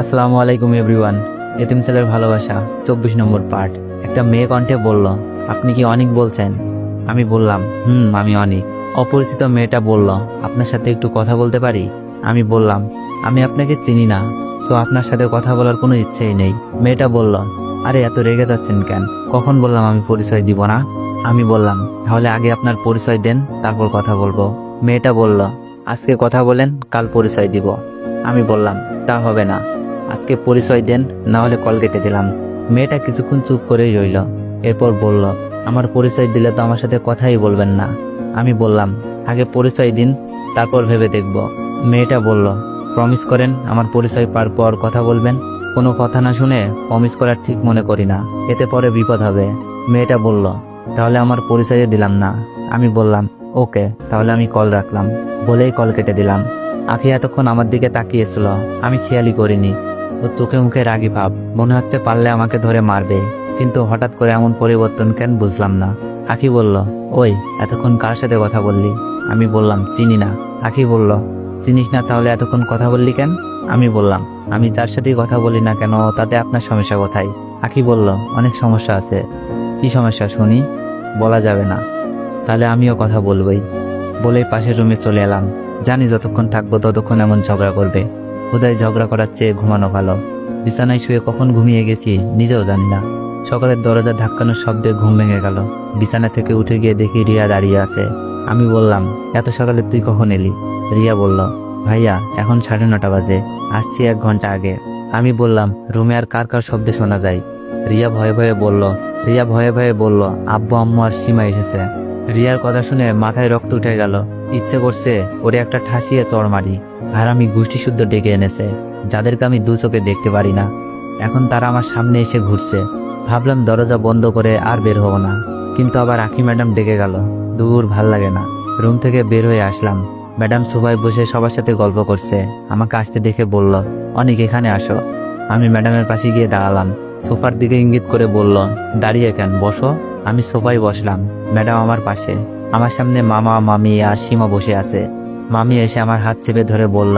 আসসালামু আলাইকুম, এভরিওয়ান। এতিম ছেলের ভালোবাসা, চব্বিশ নম্বর পার্ট। একটা মেয়ে কণ্ঠে বলল, আপনি কি অনেক বলছেন? আমি বললাম, হুম, আমি অনেক। অপরিচিত মেয়েটা বলল, আপনার সাথে একটু কথা বলতে পারি? আমি বললাম, আমি আপনাকে চিনি না, সো আপনার সাথে কথা বলার কোনো ইচ্ছেই নেই। মেয়েটা বলল, আরে, এত রেগে যাচ্ছেন কেন? কখন বললাম আমি পরিচয় দিব না? আমি বললাম, তাহলে আগে আপনার পরিচয় দেন, তারপর কথা বলব। মেয়েটা বলল, আজকে কথা বলেন, কাল পরিচয় দিব। আমি বললাম, তা হবে না। আজকে পরিচয় দেন, না হলে কল কেটে দিলাম। মেয়েটা কিছুক্ষণ চুপ করেই রইল। এরপর বলল, আমার পরিচয় দিলে তো আমার সাথে কথাই বলবেন না। আমি বললাম, আগে পরিচয় দিন, তারপর ভেবে দেখব। মেয়েটা বলল প্রমিস করেন, আমার পরিচয় পার পর কথা বলবেন? কোনো কথা না শুনে প্রমিস করার ঠিক মনে করি না। এতে পরে বিপদ হবে। মেয়েটা বলল, তাহলে আমার পরিচয় দিলাম না। আমি বললাম, ওকে, তাহলে আমি কল রাখলাম। বলেই কল কেটে দিলাম। আখি এতক্ষণ আমার দিকে তাকিয়েছিল। আমি খেয়ালই করিনি। ও চোখে মুখে রাগি ভাব। মনে হচ্ছে পারলে আমাকে ধরে মারবে। কিন্তু হঠাৎ করে এমন পরিবর্তন কেন বুঝলাম না। আখি বলল, ওই, এতক্ষণ কার সাথে কথা বললি? আমি বললাম, চিনি না। আখি বলল, চিনিস না তাহলে এতক্ষণ কথা বললি কেন? আমি বললাম, আমি যার সাথেই কথা বলি না কেন, তাতে আপনার সমস্যা কোথায়? আখি বলল, অনেক সমস্যা আছে। কি সমস্যা, শুনি? বলা যাবে না। তাহলে আমিও কথা বলবই। বলেই পাশের রুমে চলে এলাম। জানি যতক্ষণ থাকব ততক্ষণ এমন ঝগড়া করবে। হুদায় ঝগড়া করার চেয়ে ঘুমানো ভালো। বিছানায় শুয়ে কখন ঘুমিয়ে গেছি নিজেও জানি না। সকালের দরজা ধাক্কানোর শব্দে ঘুম ভেঙে গেল। বিছানা থেকে উঠে গিয়ে দেখি রিয়া দাঁড়িয়ে আছে। আমি বললাম, এত সকালে তুই কখন এলি? রিয়া বলল, ভাইয়া, এখন সাড়ে নটা বাজে। আসছি এক ঘণ্টা আগে। আমি বললাম, রুমে আর কার কার শব্দে শোনা যায়? রিয়া ভয়ে ভয়ে বলল, রিয়া ভয়ে ভয়ে বলল, আব্বু, আম্মু আর সীমা এসেছে। রিয়ার কথা শুনে মাথায় রক্ত উঠে গেল। ইচ্ছে করছে ওরে একটা ঠাসিয়ে চড় মারি। আর আমি গোষ্ঠী শুদ্ধ ডেকে এনেছে, যাদেরকে আমি দু চোখে দেখতে পারি না। এখন তারা আমার সামনে এসে ঘুরছে। ভাবলাম দরজা বন্ধ করে আর বের হব না। কিন্তু আবার আখি ম্যাডাম ডেকে গেল। দূর, ভালো লাগে না। রুম থেকে বের হয়ে আসলাম। ম্যাডাম সোফায় বসে সবার সাথে গল্প করছে। আমাকে আসতে দেখে বলল, অনেক, এখানে আসো। আমি ম্যাডামের পাশে গিয়ে দাঁড়ালাম। সোফার দিকে ইঙ্গিত করে বলল, দাঁড়িয়ে কেন? বসো। আমি সোফায় বসলাম। ম্যাডাম আমার পাশে। আমার সামনে মামা, মামি আর সীমা বসে আছে। মামি এসে আমার হাত চেপে ধরে বলল,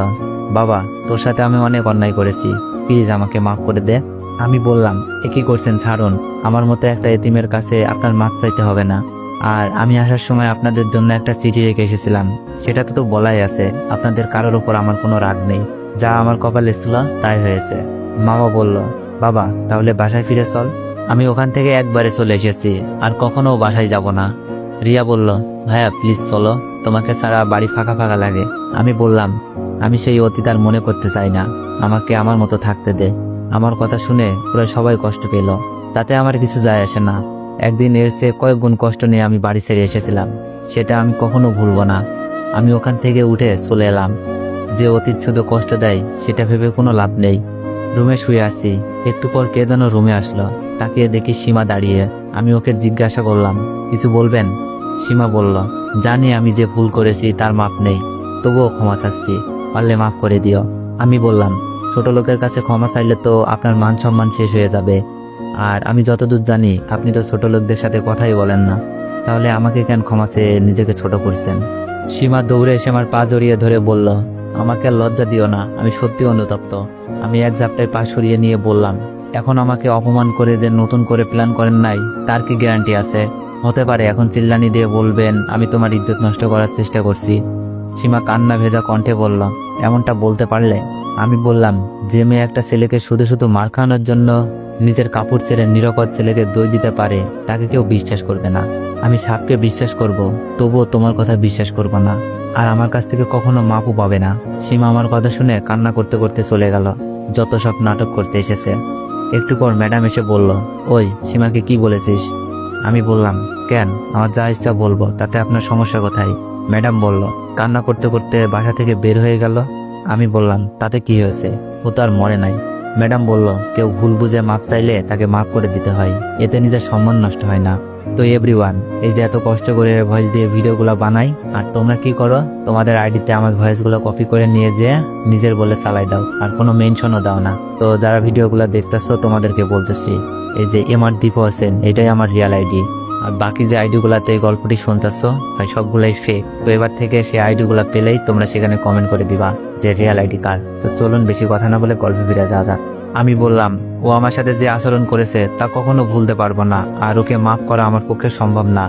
বাবা, তোর সাথে আমি অনেক অন্যায় করেছি। প্লিজ আমাকে মাফ করে দে। আমি বললাম, এ কি করছেন? ছাড়ুন। আমার মতো একটা এতিমের কাছে আপনার মাপ চাইতে হবে না। আর আমি আসার সময় আপনাদের জন্য একটা চিঠি রেখে এসেছিলাম। সেটা তো তো বলাই আছে, আপনাদের কারোর ওপর আমার কোনো রাগ নেই। যা আমার কপালে ছিল, তাই হয়েছে। মামা বলল, বাবা, তাহলে বাসায় ফিরে চল। আমি ওখান থেকে একবারে চলে এসেছি, আর কখনো বাসায় যাব না। রিয়া বলল, ভাইয়া, প্লিজ চলো। তোমাকে ছাড়া বাড়ি ফাঁকা ফাঁকা লাগে। আমি বললাম, আমি সেই অতীত আর মনে করতে চাই না। আমাকে আমার মতো থাকতে দে। আমার কথা শুনে ওরা সবাই কষ্ট পেল। তাতে আমার কিছু যায় আসে না। একদিন এর চেয়ে কয়েক গুণ কষ্ট নিয়ে আমি বাড়ি ছেড়ে এসেছিলাম। সেটা আমি কখনো ভুলবো না। আমি ওখান থেকে উঠে চলে এলাম। যে অতীত শুধু কষ্ট দেয়, সেটা ভেবে কোনো লাভ নেই। রুমে শুয়ে আছি। একটু পর কে যেন রুমে আসলো। তাকিয়ে দেখি সীমা দাঁড়িয়ে। আমি ওকে জিজ্ঞাসা করলাম, কিছু বলবেন? সীমা বলল, জানি আমি যে ভুল করেছি তার মাপ নেই। তবুও ক্ষমা চাচ্ছি। পারলে মাফ করে দিও। আমি বললাম, ছোট লোকের কাছে ক্ষমা চাইলে তো আপনার মান সম্মান শেষ হয়ে যাবে। আর আমি যতদূর জানি, আপনি তো ছোট লোকদের সাথে কথাই বলেন না। তাহলে আমাকে কেন ক্ষমা চেয়ে নিজেকে ছোট করছেন? সীমা দৌড়ে এসে আমার পা জড়িয়ে ধরে বলল, আমাকে লজ্জা দিও না, আমি সত্যি অনুতপ্ত। আমি এক জাপটায় পা সরিয়ে নিয়ে বললাম, এখন আমাকে অপমান করে যে নতুন করে প্ল্যান করেন নাই, তার কি গ্যারান্টি আছে? হতে পারে এখন চিল্লানি দিয়ে বলবেন, আমি তোমার ইজ্জত নষ্ট করার চেষ্টা করছি। সীমা কান্না ভেজা কণ্ঠে বলল, এমনটা বলতে পারলে? আমি বললাম, যে মেয়ে একটা ছেলেকে শুধু শুধু মার খাওয়ানোর জন্য নিজের কাপড় ছেড়ে নিরাপদ ছেলেকে দই দিতে পারে, তাকে কেউ বিশ্বাস করবে না। আমি সাপকে বিশ্বাস করব, তবুও তোমার কথা বিশ্বাস করব না। আর আমার কাছ থেকে কখনো মাপও পাবে না। সীমা আমার কথা শুনে কান্না করতে করতে চলে গেল, যত সব নাটক করতে এসেছে। একটু পর ম্যাডাম এসে বলল, ওই, সীমাকে কি বলেছিস? আমি বললাম কেন? আমার যা ইচ্ছা বলব, তাতে আপনার সমস্যা কোথায়? ম্যাডাম বলল, কান্না করতে করতে বাসা থেকে বের হয়ে গেল। আমি বললাম, তাতে কি হয়েছে? ও তো আর মরে নাই। ম্যাডাম বলল, কেউ ভুল বুঝে মাপ চাইলে তাকে মাফ করে দিতে হয়। এতে নিজের সম্মান নষ্ট হয় না। তো এভরিওয়ান এই যে এত কষ্ট করে ভয়েস দিয়ে ভিডিওগুলো বানাই, আর তোমরা কি করো? তোমাদের আইডিতে আমার ভয়েসগুলো কপি করে নিয়ে যেয়ে নিজের বলে চালাই দাও, আর কোনো মেনশনও দাও না। তো যারা ভিডিওগুলো দেখতেছো, তোমাদেরকে বলতেছি, এই যে এমআর দীপ হোসেন এটাই আমার রিয়াল আইডি আর বাকি যে আইডিগুলাতে গল্পটি শুনতেছো, ভাই, সবগুলাই ফেক তো এবার থেকে সেই আইডিগুলা পেলেই তোমরা সেখানে কমেন্ট করে দিবা যে রিয়েল আইডি কার। তো চলুন বেশি কথা না বলে গল্পে ফিরে যাওয়া যাক। আমি বললাম, ও আমার সাথে যে আচরণ করেছে, তা কখনো ভুলতে পারব না। আর ওকে মাফ করা আমার পক্ষে সম্ভব না।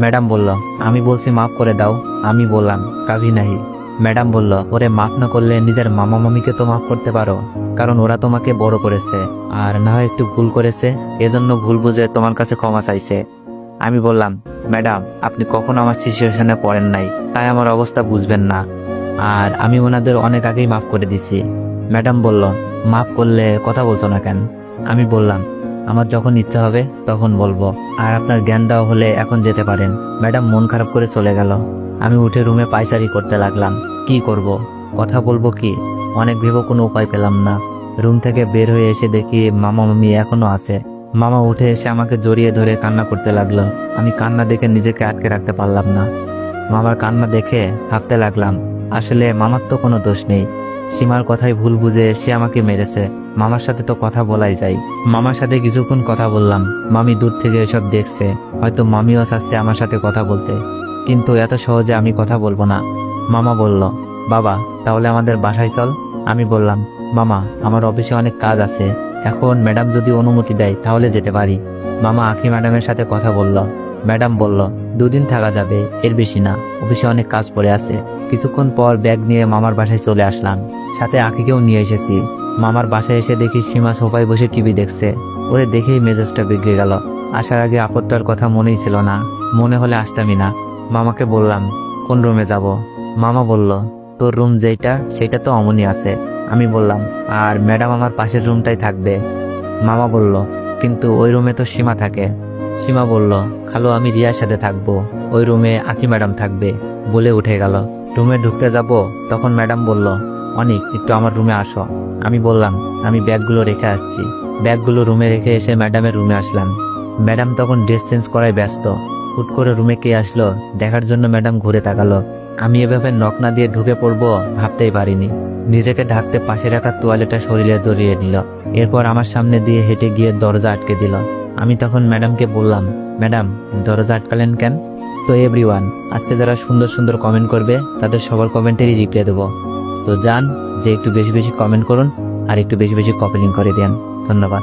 ম্যাডাম বলল, আমি বলছি মাফ করে দাও। আমি বললাম, কাভি নাহি। ম্যাডাম বলল, ওরে মাফ না করলে নিজের মামা মামিকে তো মাফ করতে পারো, কারণ ওরা তোমাকে বড় করেছে। আর না হয় একটু ভুল করেছে, এজন্য ভুল বুঝে তোমার কাছে ক্ষমা চাইছে। আমি বললাম, ম্যাডাম, আপনি কখনো আমার সিচুয়েশনে পড়েন নাই। তাই আমার অবস্থা বুঝবেন না। আর আমি ওনাদের অনেক আগেই মাফ করে দিছি। ম্যাডাম বলল, মাফ করলে কথা বলছো না কেন? আমি বললাম, আমার যখন ইচ্ছা হবে, তখন বলব। আর আপনার জ্ঞান দেওয়া হলে এখন যেতে পারেন। ম্যাডাম মন খারাপ করে চলে গেল। আমি উঠে রুমে পাইচারি করতে লাগলাম। কি করব? কথা বলব কি? অনেক ভেবে কোনো উপায় পেলাম না। রুম থেকে বের হয়ে এসে দেখি মামা মামি এখনও আছে। মামা উঠে এসে আমাকে জড়িয়ে ধরে কান্না করতে লাগল। আমি কান্না দেখে নিজেকে আটকে রাখতে পারলাম না। মামার কান্না দেখে ভাবতে লাগলাম, আসলে মামার তো কোনো দোষ নেই। সীমার কথাই ভুল বুঝে সে আমাকে মেরেছে। মামার সাথে তো কথা বলাই যায়। মামার সাথে কিছুক্ষণ কথা বললাম। মামি দূর থেকে এসব দেখছে। হয়তো মামিও চাচ্ছে আমার সাথে কথা বলতে। কিন্তু এত সহজে আমি কথা বলব না। মামা বলল, বাবা, তাহলে আমাদের বাসায় চল। আমি বললাম, মামা, আমার অফিসে অনেক কাজ আছে। এখন ম্যাডাম যদি অনুমতি দেয়, তাহলে যেতে পারি। মামা আখি ম্যাডামের সাথে কথা বলল। ম্যাডাম বলল, দুদিন থাকা যাবে, এর বেশি না। অফিসে অনেক কাজ পড়ে আছে। কিছুক্ষণ পর ব্যাগ নিয়ে মামার বাসায় চলে আসলাম। সাথে আখিকেও নিয়ে এসেছি। মামার বাসায় এসে দেখি সীমা সোফায় বসে টিভি দেখছে। ওরে দেখেই মেজাজটা বিগড়ে গেল। আসার আগে আপত্তার কথা মনেই ছিল না। মনে হলে আসতামই না। মামাকে বললাম, কোন রুমে যাব? মামা বলল, তোর রুম যেটা সেটা তো অমনই আছে। আমি বললাম, আর ম্যাডাম আমার পাশের রুমটাই থাকবে। মামা বলল, কিন্তু ওই রুমে তো সীমা থাকে। সীমা বলল, খালো, আমি রিয়ার সাথে থাকব। ওই রুমে আকি ম্যাডাম থাকবে। বলে উঠে গেল। রুমে ঢুকতে যাব, তখন ম্যাডাম বলল, অনেক, একটু আমার রুমে আসো। আমি বললাম, আমি ব্যাগগুলো রেখে আসছি। ব্যাগগুলো রুমে রেখে এসে ম্যাডামের রুমে আসলাম। ম্যাডাম তখন ড্রেস চেঞ্জ করায় ব্যস্ত। হুট করে রুমে কে আসলো, দেখার জন্য ম্যাডাম ঘুরে তাকালো। আমি এভাবে নক না দিয়ে ঢুকে পড়ব ভাবতেই পারিনি। নিজেকে ঢাকতে পাশে রাখা তোয়ালেটা শরীরে জড়িয়ে নিল। এরপর আমার সামনে দিয়ে হেঁটে গিয়ে দরজা আটকে দিল। আমি তখন ম্যাডামকে বললাম, ম্যাডাম, দরজা আটকালেন কেন? তো এভরিওয়ান আজকে যারা সুন্দর সুন্দর কমেন্ট করবে, তাদের সবার কমেন্টেরই রিপ্লাই দেবো। তো যান, যে একটু বেশি বেশি কমেন্ট করুন, আর একটু বেশি বেশি কপেলিং করে দেন। ধন্যবাদ।